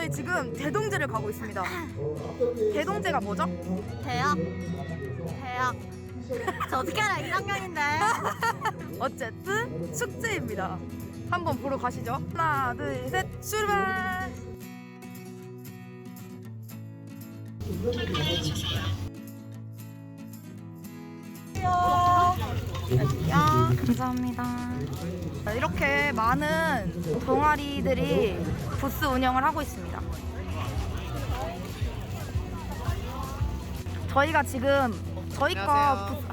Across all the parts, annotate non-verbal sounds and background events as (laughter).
저희 지금 대동제를 가고 있습니다. 대동제가 뭐죠? 대학. 대학. 저 어떻게 알아? 1학년인데. (laughs) 어쨌든 축제입니다. 한번 보러 가시죠. 하나, 둘, 셋, 출발! 야, 감사합니다. 이렇게 많은 동아리들이 부스 운영을 하고 있습니다. 저희가 지금 저희과 부스,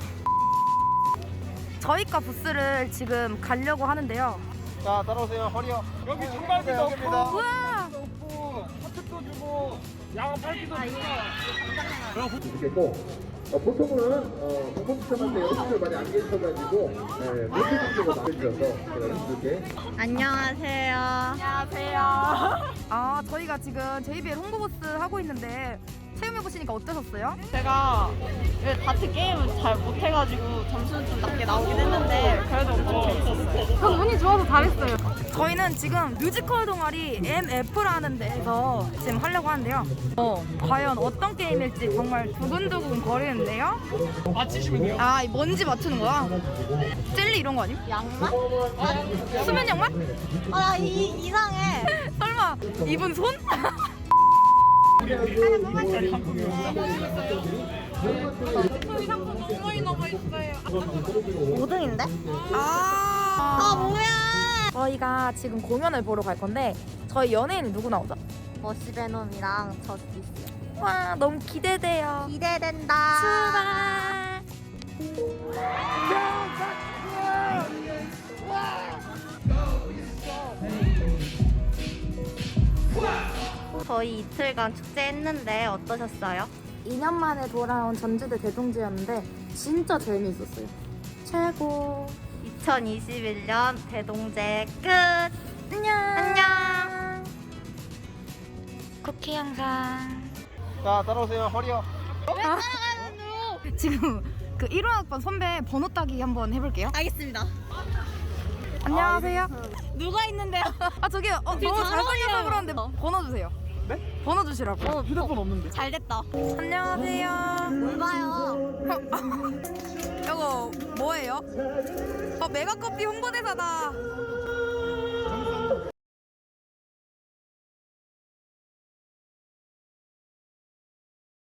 저희과 부스를 지금 가려고 하는데요. 자 따라오세요 허리요 여기 청바지도 없고 우와! 없고 커트도 주고 양은 팔기도 주고 주겠고 어, 보통은 어, 공공시험할 때 여러분들 많이 안 계셔가지고 네, 만들어서 제가 이렇게 안녕하세요. 안녕하세요. 아, 저희가 지금 JBL 홍보부스 하고 있는데 체험해보시니까 어떠셨어요? 제가 왜 다트 게임을 잘 못해가지고 점수는 좀 낮게 나오긴 했는데 좋아서 잘했어요. 저희는 지금 뮤지컬 동아리 MF라는 데에서 지금 하려고 하는데요. 어, 과연 어떤 게임일지 정말 두근두근 거리는데요. 맞히시면 돼요 아, 이 뭔지 맞추는 거야? 젤리 이런 거 아니야? 양말? 수면 양말? 아, 이, 이상해. (laughs) 설마 이분 손? 오등인데 아, 아, 뭐야. 저희가 지금 공연을 보러 갈 건데 저희 연예인 누구 나오죠? 머시베놈이랑 저스티스. 와, 너무 기대돼요. 기대된다. 출발! 저희 이틀간 축제했는데 어떠셨어요? 2년 만에 돌아온 전주대 대동제였는데 진짜 재미있었어요. 최고. 2021년 대동제 끝. 안녕. 안녕. 쿠키 영상. 자 따라오세요 허리요 지금 그 1호 학번 선배 번호 따기 한번 해볼게요. 알겠습니다. 안녕하세요. 누가 있는데요? 아 저기요. 어, 너무 잘 잘생겨서 어울려요. 그러는데 번호 주세요. 네? 번호 주시라고. 어, 휴대폰 없는데 잘 됐다. 안녕하세요. 뭘 봐요? (laughs) 이거 뭐예요? 어 메가커피 홍보대사다.